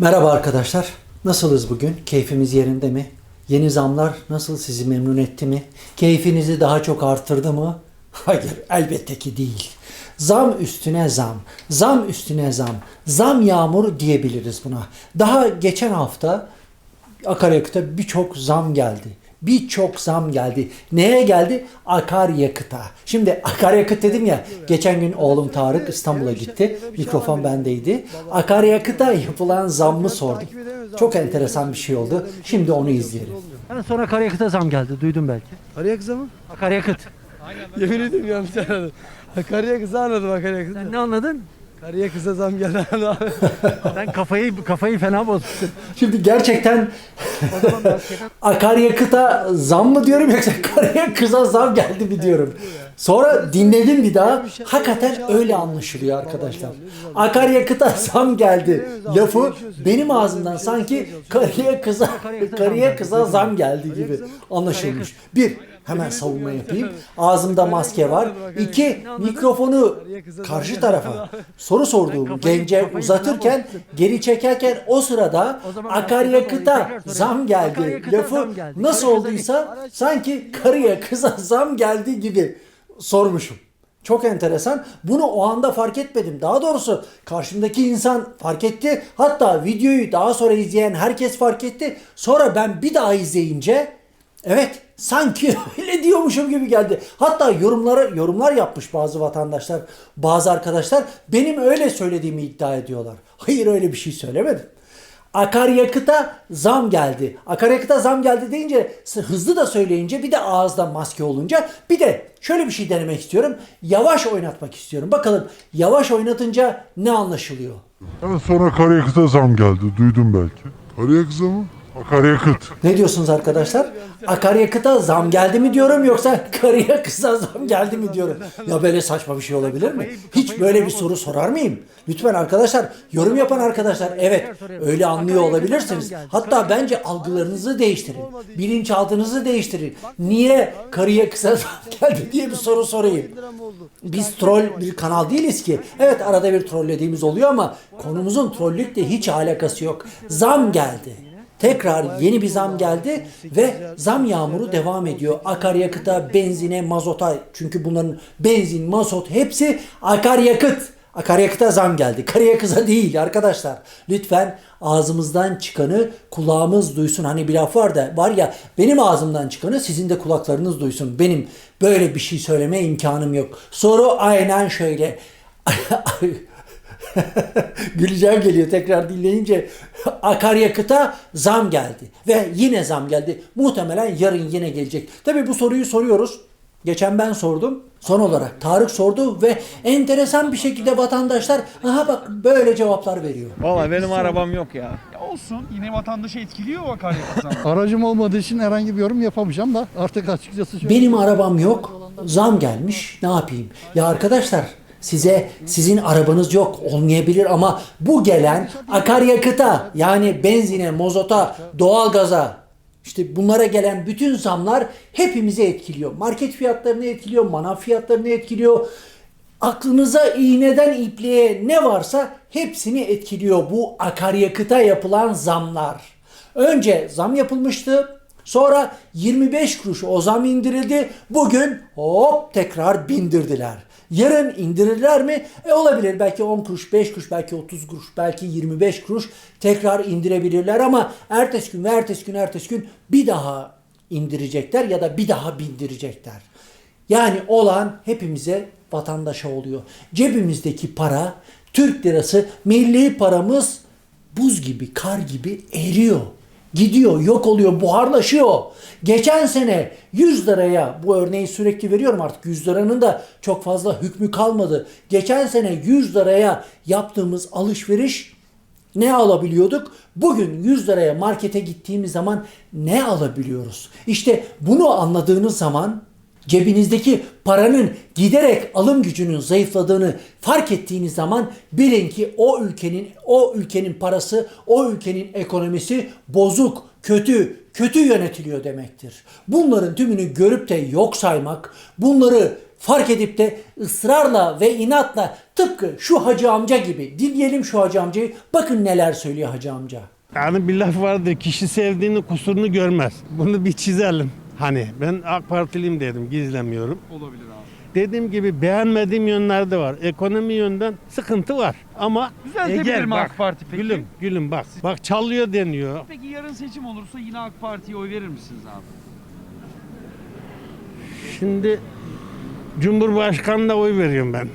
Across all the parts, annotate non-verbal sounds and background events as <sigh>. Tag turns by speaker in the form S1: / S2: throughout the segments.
S1: Merhaba arkadaşlar. Nasılız bugün? Keyfimiz yerinde mi? Yeni zamlar nasıl sizi memnun etti mi? Keyfinizi daha çok arttırdı mı? <laughs> Hayır, elbette ki değil. Zam üstüne zam, zam üstüne zam, zam yağmuru diyebiliriz buna. Daha geçen hafta akaryakıta birçok zam geldi. Birçok zam geldi. Neye geldi? Akaryakıta. Şimdi akaryakıt dedim ya. Geçen gün oğlum Tarık İstanbul'a gitti. Mikrofon bendeydi. Akaryakıta yapılan zammı sordum. Çok enteresan bir şey oldu. Şimdi onu izleyelim.
S2: Yani sonra akaryakıta zam geldi. Duydun belki.
S3: Akaryakıza mı?
S2: Akaryakıt.
S3: Yemin ediyorum yanlış anladım. Akaryakıza anladım akaryakıza.
S2: Sen ne anladın?
S3: Akaryakıza zam geldi <laughs> abi.
S2: Sen kafayı kafayı fena bozmuşsun.
S1: Şimdi gerçekten <laughs> akaryakıta zam mı diyorum yoksa akaryakıza zam geldi mi diyorum. Sonra dinledim bir daha. Hakikaten öyle anlaşılıyor arkadaşlar. Akaryakıta zam geldi lafı benim ağzımdan sanki karıya kıza karıya kıza zam geldi gibi anlaşılmış. Bir hemen savunma yapayım. Ağzımda maske var. İki mikrofonu karşı tarafa <laughs> soru sorduğum gence uzatırken geri çekerken o sırada akaryakıta zam geldi lafı nasıl olduysa sanki karıya kıza zam geldi gibi sormuşum. Çok enteresan. Bunu o anda fark etmedim. Daha doğrusu karşımdaki insan fark etti. Hatta videoyu daha sonra izleyen herkes fark etti. Sonra ben bir daha izleyince evet sanki <laughs> öyle diyormuşum gibi geldi. Hatta yorumlara yorumlar yapmış bazı vatandaşlar, bazı arkadaşlar benim öyle söylediğimi iddia ediyorlar. Hayır öyle bir şey söylemedim. Akaryakıta zam geldi. Akaryakıta zam geldi deyince hızlı da söyleyince bir de ağızda maske olunca bir de şöyle bir şey denemek istiyorum. Yavaş oynatmak istiyorum. Bakalım yavaş oynatınca ne anlaşılıyor?
S4: Evet sonra akaryakıta zam geldi. Duydum belki. Akaryakıta mı? Akaryakıt.
S1: Ne diyorsunuz arkadaşlar? Akaryakıta zam geldi mi diyorum yoksa karıya kıza zam geldi mi diyorum. Ya böyle saçma bir şey olabilir mi? Hiç böyle bir soru sorar mıyım? Lütfen arkadaşlar yorum yapan arkadaşlar evet öyle anlıyor olabilirsiniz. Hatta bence algılarınızı değiştirin. Bilinçaltınızı değiştirin. Niye karıya kıza zam geldi diye bir soru sorayım. Biz troll bir kanal değiliz ki. Evet arada bir trollediğimiz oluyor ama konumuzun trollükle hiç alakası yok. Zam geldi. Tekrar yeni bir zam geldi ve zam yağmuru devam ediyor. Akaryakıta, benzine, mazota çünkü bunların benzin, mazot hepsi akaryakıt. Akaryakıta zam geldi. Karıya kıza değil arkadaşlar. Lütfen ağzımızdan çıkanı kulağımız duysun. Hani bir laf var da var ya benim ağzımdan çıkanı sizin de kulaklarınız duysun. Benim böyle bir şey söyleme imkanım yok. Soru aynen şöyle. <laughs> <laughs> Güleceğim geliyor tekrar dinleyince. Akaryakıta zam geldi. Ve yine zam geldi. Muhtemelen yarın yine gelecek. Tabii bu soruyu soruyoruz. Geçen ben sordum. Son olarak Tarık sordu ve enteresan bir şekilde vatandaşlar aha bak böyle cevaplar veriyor.
S5: Valla benim arabam yok ya.
S6: Ya olsun yine vatandaşı etkiliyor o akaryakıt. <laughs>
S7: Aracım olmadığı için herhangi bir yorum yapamayacağım da artık açıkçası şöyle
S1: Benim arabam yok. Zam gelmiş. Ne yapayım? Ya arkadaşlar size sizin arabanız yok olmayabilir ama bu gelen akaryakıta yani benzine, mozota, doğalgaza işte bunlara gelen bütün zamlar hepimizi etkiliyor. Market fiyatlarını etkiliyor, manav fiyatlarını etkiliyor. Aklınıza iğneden ipliğe ne varsa hepsini etkiliyor bu akaryakıta yapılan zamlar. Önce zam yapılmıştı. Sonra 25 kuruş o zam indirildi. Bugün hop tekrar bindirdiler. Yarın indirirler mi? E olabilir. Belki 10 kuruş, 5 kuruş, belki 30 kuruş, belki 25 kuruş tekrar indirebilirler ama ertesi gün ve ertesi gün ertesi gün bir daha indirecekler ya da bir daha bindirecekler. Yani olan hepimize vatandaşa oluyor. Cebimizdeki para, Türk lirası, milli paramız buz gibi, kar gibi eriyor. Gidiyor, yok oluyor, buharlaşıyor. Geçen sene 100 liraya, bu örneği sürekli veriyorum artık 100 liranın da çok fazla hükmü kalmadı. Geçen sene 100 liraya yaptığımız alışveriş ne alabiliyorduk? Bugün 100 liraya markete gittiğimiz zaman ne alabiliyoruz? İşte bunu anladığınız zaman cebinizdeki paranın giderek alım gücünün zayıfladığını fark ettiğiniz zaman bilin ki o ülkenin o ülkenin parası, o ülkenin ekonomisi bozuk, kötü, kötü yönetiliyor demektir. Bunların tümünü görüp de yok saymak, bunları fark edip de ısrarla ve inatla tıpkı şu hacı amca gibi dinleyelim şu hacı amcayı. Bakın neler söylüyor hacı amca.
S5: Yani bir laf vardır kişi sevdiğini kusurunu görmez. Bunu bir çizelim. Hani ben AK Partiliyim dedim gizlemiyorum.
S6: Olabilir abi.
S5: Dediğim gibi beğenmediğim yönler de var. Ekonomi yönden sıkıntı var. Ama
S6: Düzeltebilir mi AK Parti peki?
S5: Gülüm gülüm bak. Bak çalıyor deniyor.
S6: Peki yarın seçim olursa yine AK Parti'ye oy verir misiniz abi?
S5: Şimdi Cumhurbaşkanı'na oy veriyorum ben.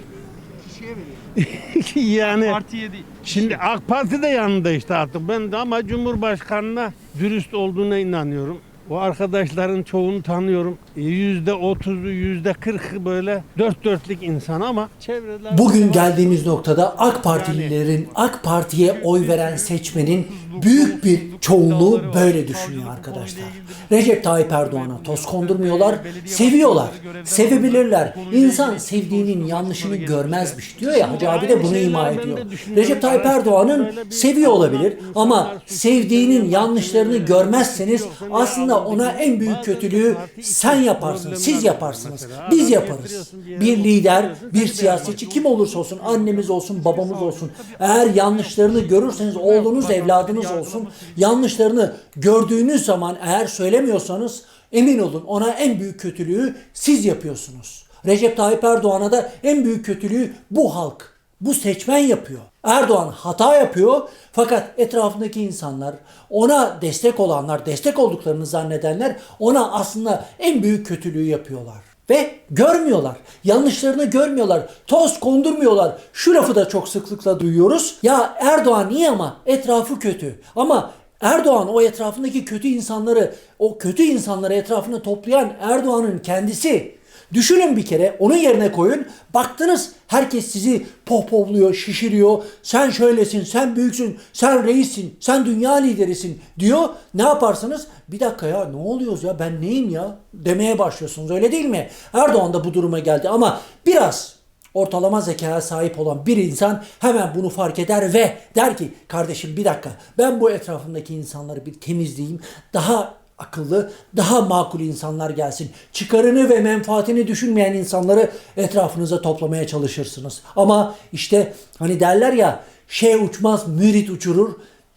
S5: <laughs> yani
S6: Partiye değil.
S5: şimdi AK Parti de yanında işte artık ben de ama Cumhurbaşkanı'na dürüst olduğuna inanıyorum. O arkadaşların çoğunu tanıyorum. Yüzde otuzu, yüzde kırkı böyle dört dörtlük insan ama çevrelerde
S1: Bugün geldiğimiz noktada AK Partililerin, AK Parti'ye oy veren seçmenin büyük bir çoğunluğu böyle düşünüyor arkadaşlar. Recep Tayyip Erdoğan'a toz kondurmuyorlar, seviyorlar, sevebilirler. İnsan sevdiğinin yanlışını görmezmiş diyor ya Hacı abi de bunu ima ediyor. Recep Tayyip Erdoğan'ın seviyor olabilir ama sevdiğinin yanlışlarını görmezseniz aslında ona en büyük kötülüğü sen yaparsın, siz yaparsınız, biz yaparız. Bir lider, bir siyasetçi kim olursa olsun, annemiz olsun, babamız olsun. Eğer yanlışlarını görürseniz oğlunuz, evladınız olsun. Yanlışlarını gördüğünüz zaman eğer söylemiyorsanız emin olun ona en büyük kötülüğü siz yapıyorsunuz. Recep Tayyip Erdoğan'a da en büyük kötülüğü bu halk, bu seçmen yapıyor. Erdoğan hata yapıyor fakat etrafındaki insanlar, ona destek olanlar, destek olduklarını zannedenler ona aslında en büyük kötülüğü yapıyorlar. Ve görmüyorlar. Yanlışlarını görmüyorlar. Toz kondurmuyorlar. Şu lafı da çok sıklıkla duyuyoruz. Ya Erdoğan iyi ama etrafı kötü. Ama Erdoğan o etrafındaki kötü insanları, o kötü insanları etrafına toplayan Erdoğan'ın kendisi. Düşünün bir kere onun yerine koyun. Baktınız herkes sizi pohpohluyor, şişiriyor. Sen şöylesin, sen büyüksün, sen reissin, sen dünya liderisin diyor. Ne yaparsınız? Bir dakika ya ne oluyoruz ya ben neyim ya demeye başlıyorsunuz öyle değil mi? Erdoğan da bu duruma geldi ama biraz ortalama zekaya sahip olan bir insan hemen bunu fark eder ve der ki kardeşim bir dakika ben bu etrafımdaki insanları bir temizleyeyim. Daha akıllı, daha makul insanlar gelsin. Çıkarını ve menfaatini düşünmeyen insanları etrafınıza toplamaya çalışırsınız. Ama işte hani derler ya şey uçmaz mürit uçurur.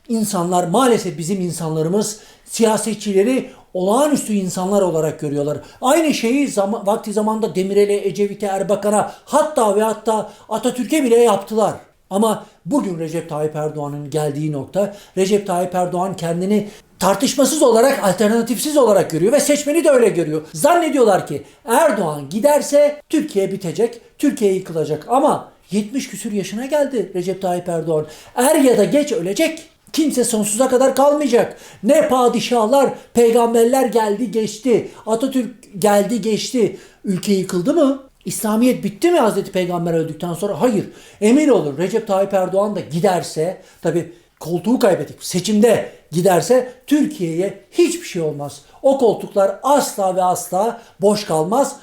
S1: İnsanlar maalesef bizim insanlarımız siyasetçileri olağanüstü insanlar olarak görüyorlar. Aynı şeyi zaman, vakti zamanda Demirel'e, Ecevit'e, Erbakan'a hatta ve hatta Atatürk'e bile yaptılar. Ama bugün Recep Tayyip Erdoğan'ın geldiği nokta Recep Tayyip Erdoğan kendini tartışmasız olarak alternatifsiz olarak görüyor ve seçmeni de öyle görüyor. Zannediyorlar ki Erdoğan giderse Türkiye bitecek, Türkiye yıkılacak ama 70 küsür yaşına geldi Recep Tayyip Erdoğan. Er ya da geç ölecek. Kimse sonsuza kadar kalmayacak. Ne padişahlar, peygamberler geldi geçti. Atatürk geldi geçti. Ülke yıkıldı mı? İslamiyet bitti mi Hazreti Peygamber öldükten sonra? Hayır. Emin olun Recep Tayyip Erdoğan da giderse tabi koltuğu kaybedip seçimde giderse Türkiye'ye hiçbir şey olmaz. O koltuklar asla ve asla boş kalmaz.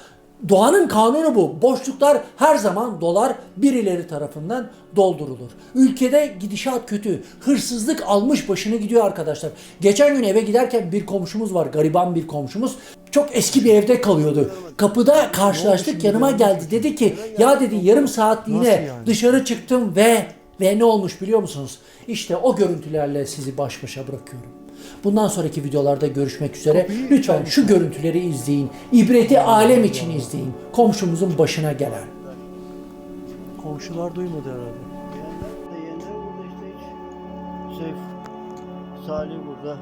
S1: Doğanın kanunu bu. Boşluklar her zaman dolar birileri tarafından doldurulur. Ülkede gidişat kötü. Hırsızlık almış başını gidiyor arkadaşlar. Geçen gün eve giderken bir komşumuz var. Gariban bir komşumuz. Çok eski bir evde kalıyordu. Kapıda karşılaştık yanıma geldi. Dedi ki ya dedi yarım saatliğine dışarı çıktım ve ve ne olmuş biliyor musunuz? İşte o görüntülerle sizi baş başa bırakıyorum. Bundan sonraki videolarda görüşmek üzere. Lütfen şu görüntüleri izleyin. İbreti alem için izleyin. Komşumuzun başına gelen.
S2: Komşular duymadı herhalde.
S8: Yeğenler burada işte hiç. Şey, Salih burada.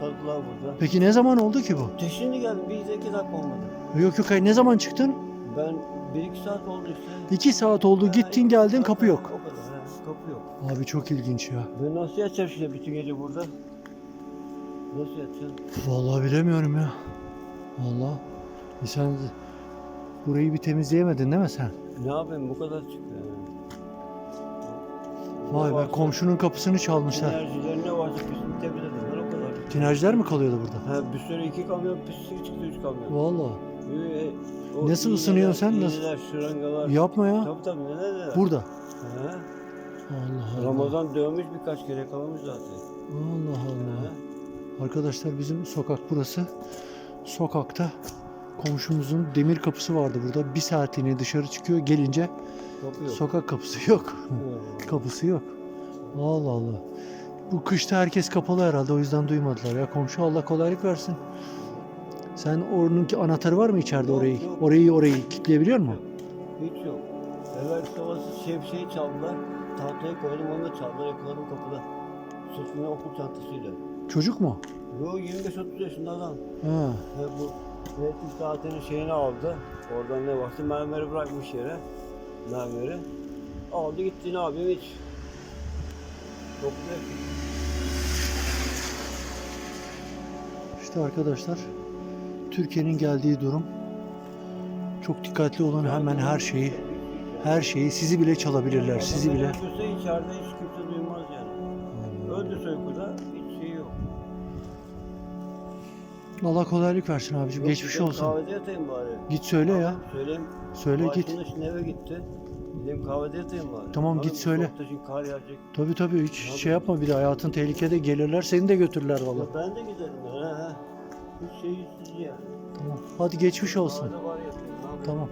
S8: Sadıklar burada.
S2: Peki ne zaman oldu ki bu?
S8: Şimdi geldim. Bir de iki dakika olmadı.
S2: Yok yok hayır ne zaman çıktın?
S8: Ben bir iki saat oldu işte.
S2: İki saat oldu gittin geldin kapı yok.
S8: O kadar. He, kapı yok.
S2: Abi çok ilginç ya.
S8: Ben nasıl yatacağım şimdi bütün gece burada? Nasıl yatacağım?
S2: Vallahi bilemiyorum ya. Vallahi. E sen burayı bir temizleyemedin değil mi sen?
S8: Ne yapayım bu kadar çıktı yani.
S2: Vay be komşunun kapısını çalmışlar.
S8: Enerjiler ne varsa pislik temizlediler o kadar.
S2: Tinerciler mi kalıyordu burada?
S8: Ha, bir sürü iki kamyon pislik çıktı üç kamyon.
S2: Vallahi. Nasıl ısınıyorsun sen, nasıl?
S8: iğneler, şırıngalar.
S2: Yapma ya.
S8: Tabii tabii neler neler.
S2: Burada.
S8: He.
S2: Allah Allah.
S8: Ramazan dövmüş birkaç kere kalmış zaten.
S2: Allah Allah. Arkadaşlar bizim sokak burası. Sokakta
S1: komşumuzun demir kapısı vardı burada. Bir saatliğine dışarı çıkıyor. Gelince
S8: Kapı yok.
S1: sokak kapısı yok. kapısı yok. Allah Allah. Bu kışta herkes kapalı herhalde o yüzden duymadılar ya. Komşu Allah kolaylık versin. Sen oranınki anahtarı var mı içeride
S8: Yok,
S1: orayı?
S8: yok.
S1: Orayı orayı kilitleyebiliyor mu?
S8: Hiç yok. Evvel sabahsı şemsiyeyi çaldılar. Tahtaya koydum onu da çaldılar. Yakaladım kapıda. Sırtına okul çantasıyla.
S1: Çocuk mu?
S8: Yo 25-30 yaşında adam.
S1: Ha.
S8: Ve bu elektrik saatinin şeyini aldı. Oradan ne varsa mermeri bırakmış yere. Mermeri. Aldı gitti ne yapayım hiç. Çok güzel.
S1: İşte arkadaşlar Türkiye'nin geldiği durum. Çok dikkatli olun hemen her şeyi her şeyi sizi bile çalabilirler. Sizi bile.
S8: Öldürse içeride hiç kimse duymaz yani. Öldürse uykuda hiç şey yok.
S1: Allah kolaylık versin abicim.
S8: Yok,
S1: Geçmiş olsun.
S8: Kahvede yatayım bari.
S1: Git söyle ya.
S8: Söyleyeyim.
S1: Söyle
S8: Bu
S1: git.
S8: şimdi eve gitti. Gideyim kahvede yatayım bari.
S1: Tamam,
S8: Hanım,
S1: git söyle.
S8: şimdi kar yağacak.
S1: Tabii tabii hiç
S8: Abi.
S1: şey yapma bir de hayatın tehlikede gelirler seni de götürürler valla.
S8: Ya ben de giderim
S1: Tamam. Hadi geçmiş olsun. Tamam.